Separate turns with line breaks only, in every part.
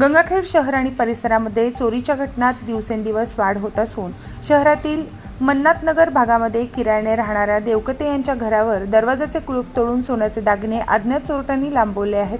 गंगाखेड शहर आणि परिसरामध्ये चोरीच्या घटनात दिवसेंदिवस वाढ होत असून शहरातील मन्नाथनगर भागामध्ये किरायाने राहणाऱ्या देवकते यांच्या घरावर दरवाजाचे कुलूप तोडून सोन्याचे दागिने अज्ञात चोरट्यांनी लांबवले आहेत.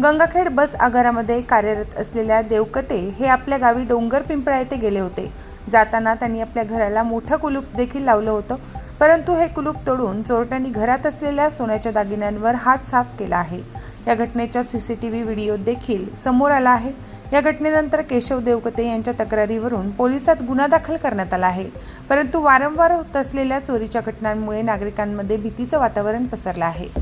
गंगाखेड बस आगारामध्ये कार्यरत असलेल्या देवकते हे आपल्या गावी डोंगर पिंपळा येथे गेले होते. जाताना त्यांनी आपल्या घराला मोठं कुलूप देखील लावलं होतं. परंतु हे कुलूप तोडून चोरट्यांनी घरात असलेल्या सोन्याच्या दागिन्यांवर हात साफ केला आहे. या घटनेचा सीसीटीव्ही व्हिडिओ देखील समोर आला आहे. या घटनेनंतर केशव देवकते यांच्या तक्रारीवरून पोलिसात गुन्हा दाखल करण्यात आला आहे. परंतु वारंवार होत असलेल्या चोरीच्या घटनांमुळे नागरिकांमध्ये भीतीचं वातावरण पसरलं आहे.